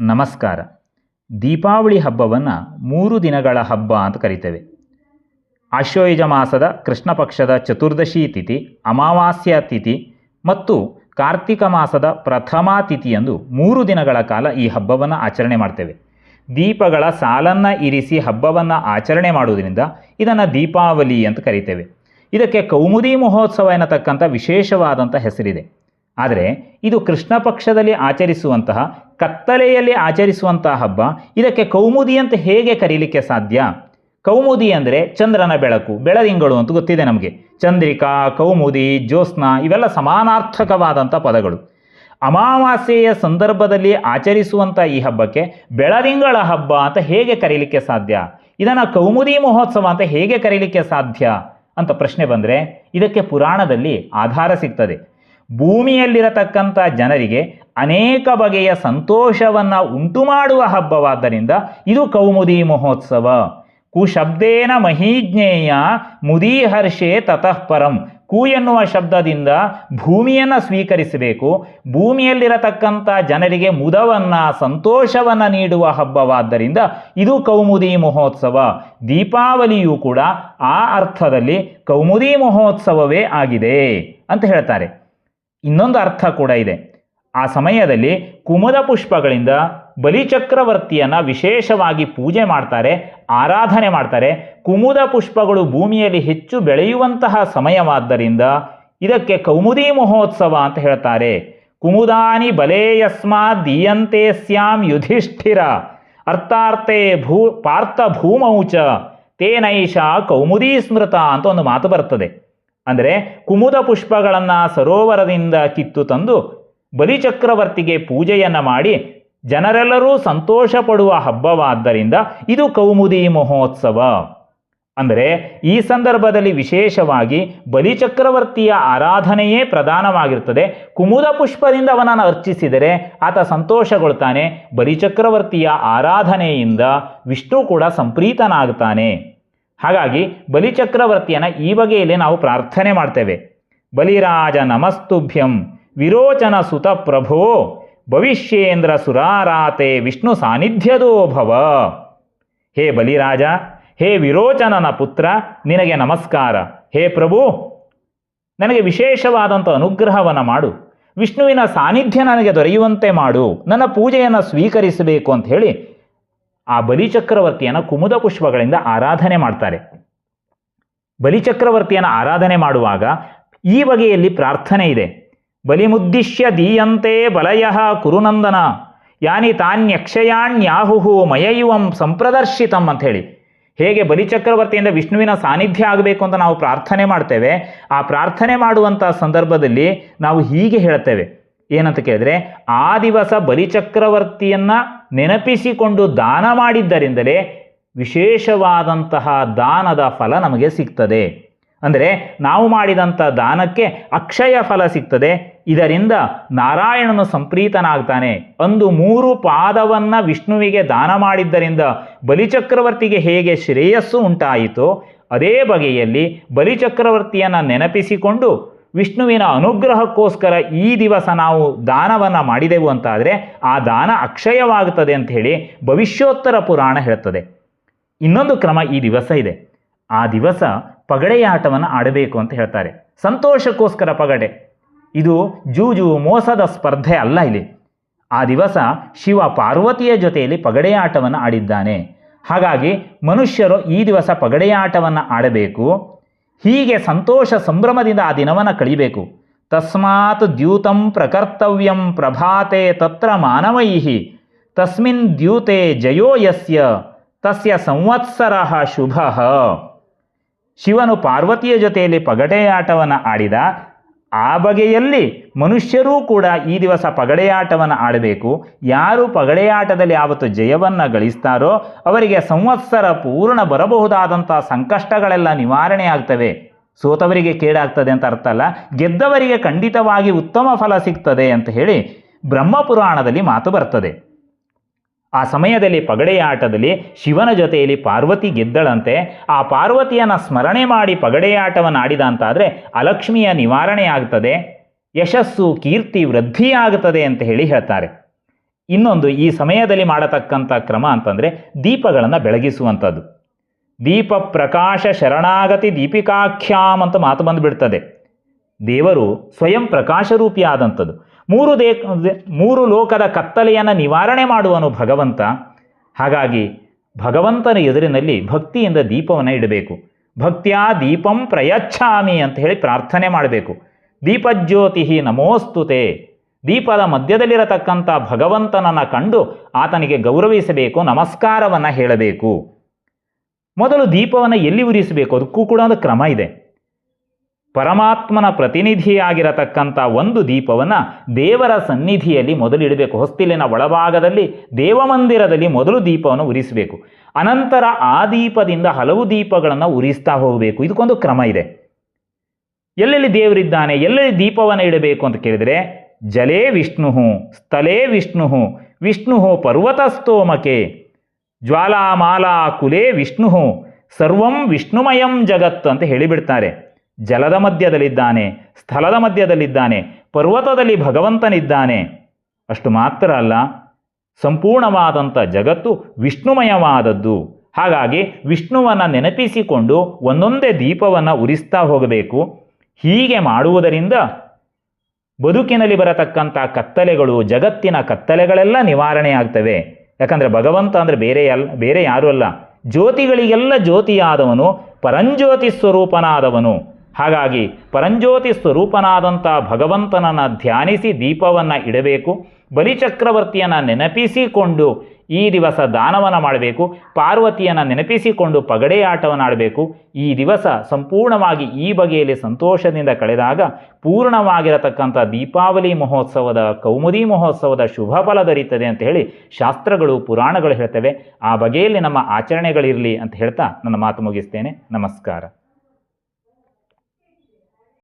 ನಮಸ್ಕಾರ. ದೀಪಾವಳಿ ಹಬ್ಬವನ್ನು ಮೂರು ದಿನಗಳ ಹಬ್ಬ ಅಂತ ಕರಿತೇವೆ. ಆಶ್ವಯುಜ ಮಾಸದ ಕೃಷ್ಣ ಪಕ್ಷದ ಚತುರ್ದಶಿ ತಿಥಿ, ಅಮಾವಾಸ್ಯ ತಿಥಿ ಮತ್ತು ಕಾರ್ತಿಕ ಮಾಸದ ಪ್ರಥಮಾ ತಿಥಿಯಂದು ಮೂರು ದಿನಗಳ ಕಾಲ ಈ ಹಬ್ಬವನ್ನು ಆಚರಣೆ ಮಾಡ್ತೇವೆ. ದೀಪಗಳ ಸಾಲನ್ನು ಇರಿಸಿ ಹಬ್ಬವನ್ನು ಆಚರಣೆ ಮಾಡುವುದರಿಂದ ಇದನ್ನು ದೀಪಾವಳಿ ಅಂತ ಕರಿತೇವೆ. ಇದಕ್ಕೆ ಕೌಮುದಿ ಮಹೋತ್ಸವ ಎನ್ನತಕ್ಕಂಥ ವಿಶೇಷವಾದಂಥ ಹೆಸರಿದೆ. ಆದರೆ ಇದು ಕೃಷ್ಣ ಪಕ್ಷದಲ್ಲಿ ಆಚರಿಸುವಂತಹ, ಕತ್ತಲೆಯಲ್ಲಿ ಆಚರಿಸುವಂತಹ ಹಬ್ಬ. ಇದಕ್ಕೆ ಕೌಮುದಿ ಅಂತ ಹೇಗೆ ಕರೀಲಿಕ್ಕೆ ಸಾಧ್ಯ? ಕೌಮುದಿ ಅಂದರೆ ಚಂದ್ರನ ಬೆಳಕು, ಬೆಳದಿಂಗಳು ಅಂತ ಗೊತ್ತಿದೆ ನಮಗೆ. ಚಂದ್ರಿಕಾ, ಕೌಮುದಿ, ಜ್ಯೋತ್ಸ್ನ ಇವೆಲ್ಲ ಸಮಾನಾರ್ಥಕವಾದಂಥ ಪದಗಳು. ಅಮಾವಾಸ್ಯೆಯ ಸಂದರ್ಭದಲ್ಲಿ ಆಚರಿಸುವಂಥ ಈ ಹಬ್ಬಕ್ಕೆ ಬೆಳದಿಂಗಳ ಹಬ್ಬ ಅಂತ ಹೇಗೆ ಕರೀಲಿಕ್ಕೆ ಸಾಧ್ಯ? ಇದನ್ನು ಕೌಮುದಿ ಮಹೋತ್ಸವ ಅಂತ ಹೇಗೆ ಕರೀಲಿಕ್ಕೆ ಸಾಧ್ಯ ಅಂತ ಪ್ರಶ್ನೆ ಬಂದರೆ ಇದಕ್ಕೆ ಪುರಾಣದಲ್ಲಿ ಆಧಾರ ಸಿಗ್ತದೆ. ಭೂಮಿಯಲ್ಲಿರತಕ್ಕಂಥ ಜನರಿಗೆ ಅನೇಕ ಬಗೆಯ ಸಂತೋಷವನ್ನು ಉಂಟು ಮಾಡುವ ಹಬ್ಬವಾದ್ದರಿಂದ ಇದು ಕೌಮುದಿ ಮಹೋತ್ಸವ. ಕುಶಬ್ದೇನ ಮಹೀಜ್ಞೇಯ ಮುದೀಹರ್ಷೆ ತತಃ ಪರಂ. ಕು ಎನ್ನುವ ಶಬ್ದದಿಂದ ಭೂಮಿಯನ್ನು ಸ್ವೀಕರಿಸಬೇಕು. ಭೂಮಿಯಲ್ಲಿರತಕ್ಕಂಥ ಜನರಿಗೆ ಮುದವನ್ನು, ಸಂತೋಷವನ್ನು ನೀಡುವ ಹಬ್ಬವಾದ್ದರಿಂದ ಇದು ಕೌಮುದಿ ಮಹೋತ್ಸವ. ದೀಪಾವಳಿಯೂ ಕೂಡ ಆ ಅರ್ಥದಲ್ಲಿ ಕೌಮುದಿ ಮಹೋತ್ಸವವೇ ಆಗಿದೆ ಅಂತ ಹೇಳ್ತಾರೆ. ಇನ್ನೊಂದು ಅರ್ಥ ಕೂಡ ಇದೆ. ಆ ಸಮಯದಲ್ಲಿ ಕುಮುದ ಪುಷ್ಪಗಳಿಂದ ಬಲಿಚಕ್ರವರ್ತಿಯನ್ನು ವಿಶೇಷವಾಗಿ ಪೂಜೆ ಮಾಡ್ತಾರೆ, ಆರಾಧನೆ ಮಾಡ್ತಾರೆ. ಕುಮುದ ಪುಷ್ಪಗಳು ಭೂಮಿಯಲ್ಲಿ ಹೆಚ್ಚು ಬೆಳೆಯುವಂತಹ ಸಮಯವಾದ್ದರಿಂದ ಇದಕ್ಕೆ ಕೌಮುದಿ ಮಹೋತ್ಸವ ಅಂತ ಹೇಳ್ತಾರೆ. ಕುಮುದಾನಿ ಬಲೇಯಸ್ಮಾತ್ ದೀಯಂತೆ ಸ್ಯಾಂ ಯುಧಿಷ್ಠಿರ. ಅರ್ಥಾರ್ಥೆ ಭೂ, ಪಾರ್ಥ ಭೂಮೌಚ, ತೇನೈಷ ಕೌಮುದಿ ಸ್ಮೃತ ಅಂತ ಒಂದು ಮಾತು ಬರ್ತದೆ. ಅಂದರೆ ಕುಮುದ ಪುಷ್ಪಗಳನ್ನು ಸರೋವರದಿಂದ ಕಿತ್ತು ತಂದು ಬಲಿಚಕ್ರವರ್ತಿಗೆ ಪೂಜೆಯನ್ನು ಮಾಡಿ ಜನರೆಲ್ಲರೂ ಸಂತೋಷ ಪಡುವ ಹಬ್ಬವಾದ್ದರಿಂದ ಇದು ಕೌಮುದಿ ಮಹೋತ್ಸವ. ಅಂದರೆ ಈ ಸಂದರ್ಭದಲ್ಲಿ ವಿಶೇಷವಾಗಿ ಬಲಿಚಕ್ರವರ್ತಿಯ ಆರಾಧನೆಯೇ ಪ್ರಧಾನವಾಗಿರ್ತದೆ ಕುಮುದ ಪುಷ್ಪದಿಂದ ಅವನನ್ನು ಅರ್ಚಿಸಿದರೆ ಆತ ಸಂತೋಷಗೊಳ್ತಾನೆ. ಬಲಿಚಕ್ರವರ್ತಿಯ ಆರಾಧನೆಯಿಂದ ವಿಷ್ಣು ಕೂಡ ಸಂಪ್ರೀತನಾಗ್ತಾನೆ. ಹಾಗಾಗಿ ಬಲಿಚಕ್ರವರ್ತಿಯನ್ನು ಈ ಬಗೆಯಲ್ಲಿ ನಾವು ಪ್ರಾರ್ಥನೆ ಮಾಡ್ತೇವೆ. ಬಲಿರಾಜ ನಮಸ್ತುಭ್ಯಂ ವಿರೋಚನ ಸುತ ಪ್ರಭೋ ಭವಿಷ್ಯೇಂದ್ರ ಸುರಾರಾತೆ ವಿಷ್ಣು ಸಾನ್ನಿಧ್ಯದೋ ಭವ. ಹೇ ಬಲಿರಾಜ, ಹೇ ವಿರೋಚನನ ಪುತ್ರ, ನಿನಗೆ ನಮಸ್ಕಾರ. ಹೇ ಪ್ರಭು, ನನಗೆ ವಿಶೇಷವಾದಂಥ ಅನುಗ್ರಹವನ್ನು ಮಾಡು. ವಿಷ್ಣುವಿನ ಸಾನ್ನಿಧ್ಯ ನನಗೆ ದೊರೆಯುವಂತೆ ಮಾಡು. ನನ್ನ ಪೂಜೆಯನ್ನು ಸ್ವೀಕರಿಸಬೇಕು ಅಂತ ಹೇಳಿ ಆ ಬಲಿಚಕ್ರವರ್ತಿಯನ್ನು ಕುಮುದ ಪುಷ್ಪಗಳಿಂದ ಆರಾಧನೆ ಮಾಡ್ತಾರೆ. ಬಲಿಚಕ್ರವರ್ತಿಯನ್ನು ಆರಾಧನೆ ಮಾಡುವಾಗ ಈ ಬಗೆಯಲ್ಲಿ ಪ್ರಾರ್ಥನೆ ಇದೆ. ಬಲಿಮುದ್ದಿಶ್ಯ ದೀಯಂತೆ ಬಲಯ ಕುರುನಂದನ, ಯಾನಿ ತಾನ್ಯಕ್ಷಯಾಣ್ಯಾಹುಹು ಮಯಯುವಂ ಸಂಪ್ರದರ್ಶಿತಂ ಅಂತ ಹೇಳಿ ಹೇಗೆ ಬಲಿಚಕ್ರವರ್ತಿಯಿಂದ ವಿಷ್ಣುವಿನ ಸಾನ್ನಿಧ್ಯ ಆಗಬೇಕು ಅಂತ ನಾವು ಪ್ರಾರ್ಥನೆ ಮಾಡ್ತೇವೆ, ಆ ಪ್ರಾರ್ಥನೆ ಮಾಡುವಂಥ ಸಂದರ್ಭದಲ್ಲಿ ನಾವು ಹೀಗೆ ಹೇಳ್ತೇವೆ. ಏನಂತ ಕೇಳಿದ್ರೆ, ಆ ದಿವಸ ಬಲಿಚಕ್ರವರ್ತಿಯನ್ನು ನೆನಪಿಸಿಕೊಂಡು ದಾನ ಮಾಡಿದ್ದರಿಂದಲೇ ವಿಶೇಷವಾದಂತಹ ದಾನದ ಫಲ ನಮಗೆ ಸಿಗ್ತದೆ. ಅಂದರೆ ನಾವು ಮಾಡಿದಂಥ ದಾನಕ್ಕೆ ಅಕ್ಷಯ ಫಲ ಸಿಗ್ತದೆ. ಇದರಿಂದ ನಾರಾಯಣನು ಸಂಪ್ರೀತನಾಗ್ತಾನೆ. ಅಂದು ಮೂರು ಪಾದವನ್ನು ವಿಷ್ಣುವಿಗೆ ದಾನ ಮಾಡಿದ್ದರಿಂದ ಬಲಿಚಕ್ರವರ್ತಿಗೆ ಹೇಗೆ ಶ್ರೇಯಸ್ಸು ಉಂಟಾಯಿತೋ, ಅದೇ ಬಗೆಯಲ್ಲಿ ಬಲಿಚಕ್ರವರ್ತಿಯನ್ನು ನೆನಪಿಸಿಕೊಂಡು ವಿಷ್ಣುವಿನ ಅನುಗ್ರಹಕ್ಕೋಸ್ಕರ ಈ ದಿವಸ ನಾವು ದಾನವನ್ನು ಮಾಡಿದೆವು ಅಂತಾದರೆ ಆ ದಾನ ಅಕ್ಷಯವಾಗುತ್ತದೆ ಅಂತ ಹೇಳಿ ಭವಿಷ್ಯೋತ್ತರ ಪುರಾಣ ಹೇಳ್ತದೆ ಇನ್ನೊಂದು ಕ್ರಮ ಈ ದಿವಸ ಇದೆ. ಆ ದಿವಸ ಪಗಡೆಯಾಟವನ್ನು ಆಡಬೇಕು ಅಂತ ಹೇಳ್ತಾರೆ. ಸಂತೋಷಕ್ಕೋಸ್ಕರ ಪಗಡೆ. ಇದು ಜೂಜು ಮೋಸದ ಸ್ಪರ್ಧೆ ಅಲ್ಲ ಇಲ್ಲಿ. ಆ ದಿವಸ ಶಿವ ಪಾರ್ವತಿಯ ಜೊತೆಯಲ್ಲಿ ಪಗಡೆಯಾಟವನ್ನು ಆಡಿದ್ದಾನೆ. ಹಾಗಾಗಿ ಮನುಷ್ಯರು ಈ ದಿವಸ ಪಗಡೆಯಾಟವನ್ನು ಆಡಬೇಕು. ಹೀಗೆ ಸಂತೋಷ ಸಂಭ್ರಮದಿಂದ ಆ ದಿನವನ್ನು ಕಳಿಬೇಕು. ತಸ್ಮಾತ್ ದ್ಯೂತಂ ಪ್ರಕರ್ತವ್ಯಂ ಪ್ರಭಾತೆ ತತ್ರ ಮಾನವೈಹಿ. ತಸ್ಮಿನ್ ದ್ಯೂತೆ ಜಯೋ ಯಸ್ಯ. ತಸ್ಯ ಸಂವತ್ಸರ ಶುಭ. ಶಿವನು ಪಾರ್ವತಿಯ ಜೊತೆಯಲ್ಲಿ ಪಗಡೆಯಾಟವನ್ನು ಆಡಿದ. ಆ ಬಗೆಯಲ್ಲಿ ಮನುಷ್ಯರೂ ಕೂಡ ಈ ದಿವಸ ಪಗಡೆಯಾಟವನ್ನು ಆಡಬೇಕು. ಯಾರು ಪಗಡೆಯಾಟದಲ್ಲಿ ಯಾವತ್ತು ಜಯವನ್ನು ಗಳಿಸ್ತಾರೋ ಅವರಿಗೆ ಸಂವತ್ಸರ ಪೂರ್ಣ ಬರಬಹುದಾದಂಥ ಸಂಕಷ್ಟಗಳೆಲ್ಲ ನಿವಾರಣೆ ಆಗ್ತವೆ. ಸೋತವರಿಗೆ ಕೇಡಾಗ್ತದೆ ಅಂತ ಅರ್ಥ ಅಲ್ಲ. ಗೆದ್ದವರಿಗೆ ಖಂಡಿತವಾಗಿ ಉತ್ತಮ ಫಲ ಸಿಗ್ತದೆ ಅಂತ ಹೇಳಿ ಬ್ರಹ್ಮಪುರಾಣದಲ್ಲಿ ಮಾತು ಬರ್ತದೆ. ಆ ಸಮಯದಲ್ಲಿ ಪಗಡೆಯಾಟದಲ್ಲಿ ಶಿವನ ಜೊತೆಯಲ್ಲಿ ಪಾರ್ವತಿ ಗೆದ್ದಳಂತೆ ಆ ಪಾರ್ವತಿಯನ್ನು ಸ್ಮರಣೆ ಮಾಡಿ ಪಗಡೆಯಾಟವನ್ನು ಆಡಿದ ಅಂತಾದರೆ ಅಲಕ್ಷ್ಮಿಯ ನಿವಾರಣೆ ಆಗ್ತದೆ, ಯಶಸ್ಸು, ಕೀರ್ತಿ ವೃದ್ಧಿಯಾಗುತ್ತದೆ ಅಂತ ಹೇಳಿ ಹೇಳ್ತಾರೆ. ಇನ್ನೊಂದು ಈ ಸಮಯದಲ್ಲಿ ಮಾಡತಕ್ಕಂಥ ಕ್ರಮ ಅಂತಂದರೆ ದೀಪಗಳನ್ನು ಬೆಳಗಿಸುವಂಥದ್ದು. ದೀಪ ಪ್ರಕಾಶ ಶರಣಾಗತಿ ದೀಪಿಕಾಖ್ಯಾಮ್ ಅಂತ ಮಾತು ಬಂದುಬಿಡ್ತದೆ. ದೇವರು ಸ್ವಯಂ ಪ್ರಕಾಶರೂಪಿ ಆದಂಥದ್ದು ಮೂರು ದೇ ಮೂರು ಲೋಕದ ಕತ್ತಲೆಯನ್ನು ನಿವಾರಣೆ ಮಾಡುವನು ಭಗವಂತ. ಹಾಗಾಗಿ ಭಗವಂತನ ಎದುರಿನಲ್ಲಿ ಭಕ್ತಿಯಿಂದ ದೀಪವನ್ನು ಇಡಬೇಕು. ಭಕ್ತಿಯ ದೀಪಂ ಪ್ರಯಚ್ಛಾಮಿ ಅಂತ ಹೇಳಿ ಪ್ರಾರ್ಥನೆ ಮಾಡಬೇಕು. ದೀಪಜ್ಯೋತಿ ನಮೋಸ್ತುತೆ ದೀಪದ ಮಧ್ಯದಲ್ಲಿರತಕ್ಕಂಥ ಭಗವಂತನನ್ನು ಕಂಡು ಆತನಿಗೆ ಗೌರವಿಸಬೇಕು, ನಮಸ್ಕಾರವನ್ನು ಹೇಳಬೇಕು. ಮೊದಲು ದೀಪವನ್ನು ಎಲ್ಲಿ ಉರಿಸಬೇಕು? ಅದಕ್ಕೂ ಕೂಡ ಒಂದು ಕ್ರಮ ಇದೆ. ಪರಮಾತ್ಮನ ಪ್ರತಿನಿಧಿಯಾಗಿರತಕ್ಕಂಥ ಒಂದು ದೀಪವನ್ನು ದೇವರ ಸನ್ನಿಧಿಯಲ್ಲಿ ಮೊದಲು ಇಡಬೇಕು ಹೊಸ್ತಿಲಿನ ಒಳಭಾಗದಲ್ಲಿ ದೇವಮಂದಿರದಲ್ಲಿ ಮೊದಲು ದೀಪವನ್ನು ಉರಿಸಬೇಕು. ಅನಂತರ ಆ ದೀಪದಿಂದ ಹಲವು ದೀಪಗಳನ್ನು ಉರಿಸ್ತಾ ಹೋಗಬೇಕು. ಇದಕ್ಕೊಂದು ಕ್ರಮ ಇದೆ. ಎಲ್ಲೆಲ್ಲಿ ದೇವರಿದ್ದಾನೆ, ಎಲ್ಲೆಲ್ಲಿ ದೀಪವನ್ನು ಇಡಬೇಕು ಅಂತ ಕೇಳಿದರೆ, ಜಲೇ ವಿಷ್ಣು ಸ್ಥಳೇ ವಿಷ್ಣು ವಿಷ್ಣು ಪರ್ವತಸ್ತೋಮಕೆ, ಜ್ವಾಲಾಮಾಲಾ ಕುಲೇ ವಿಷ್ಣು ಸರ್ವಂ ವಿಷ್ಣುಮಯಂ ಜಗತ್ತು ಅಂತ ಹೇಳಿಬಿಡ್ತಾರೆ. ಜಲದ ಮಧ್ಯದಲ್ಲಿದ್ದಾನೆ, ಸ್ಥಳದ ಮಧ್ಯದಲ್ಲಿದ್ದಾನೆ, ಪರ್ವತದಲ್ಲಿ ಭಗವಂತನಿದ್ದಾನೆ. ಅಷ್ಟು ಮಾತ್ರ ಅಲ್ಲ, ಸಂಪೂರ್ಣವಾದಂಥ ಜಗತ್ತು ವಿಷ್ಣುಮಯವಾದದ್ದು. ಹಾಗಾಗಿ ವಿಷ್ಣುವನ್ನು ನೆನಪಿಸಿಕೊಂಡು ಒಂದೊಂದೇ ದೀಪವನ್ನು ಉರಿಸ್ತಾ ಹೋಗಬೇಕು. ಹೀಗೆ ಮಾಡುವುದರಿಂದ ಬದುಕಿನಲ್ಲಿ ಬರತಕ್ಕಂಥ ಕತ್ತಲೆಗಳು, ಜಗತ್ತಿನ ಕತ್ತಲೆಗಳೆಲ್ಲ ನಿವಾರಣೆ ಆಗ್ತವೆ. ಯಾಕಂದರೆ ಭಗವಂತ ಅಂದರೆ ಬೇರೆ ಅಲ್ಲ ಬೇರೆ ಯಾರೂ ಅಲ್ಲ. ಜ್ಯೋತಿಗಳಿಗೆಲ್ಲ ಜ್ಯೋತಿಯಾದವನು, ಪರಂಜ್ಯೋತಿ ಸ್ವರೂಪನಾದವನು. ಹಾಗಾಗಿ ಪರಂಜ್ಯೋತಿ ಸ್ವರೂಪನಾದಂಥ ಭಗವಂತನನ್ನು ಧ್ಯಾನಿಸಿ ದೀಪವನ್ನು ಇಡಬೇಕು, ಬಲಿಚಕ್ರವರ್ತಿಯನ್ನು ನೆನಪಿಸಿಕೊಂಡು ಈ ದಿವಸ ದಾನವನ್ನು ಮಾಡಬೇಕು, ಪಾರ್ವತಿಯನ್ನು ನೆನಪಿಸಿಕೊಂಡು ಪಗಡೆ ಆಟವನ್ನು ಆಡಬೇಕು, ಈ ದಿವಸ ಸಂಪೂರ್ಣವಾಗಿ ಈ ಬಗೆಯಲ್ಲಿ ಸಂತೋಷದಿಂದ ಕಳೆದಾಗ ಪೂರ್ಣವಾಗಿರತಕ್ಕಂಥ ದೀಪಾವಳಿ ಮಹೋತ್ಸವದ, ಕೌಮುದಿ ಮಹೋತ್ಸವದ ಶುಭ ಫಲ ದೊರೀತದೆ ಅಂತ ಹೇಳಿ ಶಾಸ್ತ್ರಗಳು, ಪುರಾಣಗಳು ಹೇಳ್ತವೆ. ಆ ಬಗೆಯಲ್ಲಿ ನಮ್ಮ ಆಚರಣೆಗಳಿರಲಿ ಅಂತ ಹೇಳ್ತಾ ನನ್ನ ಮಾತು ಮುಗಿಸ್ತೇನೆ. ನಮಸ್ಕಾರ.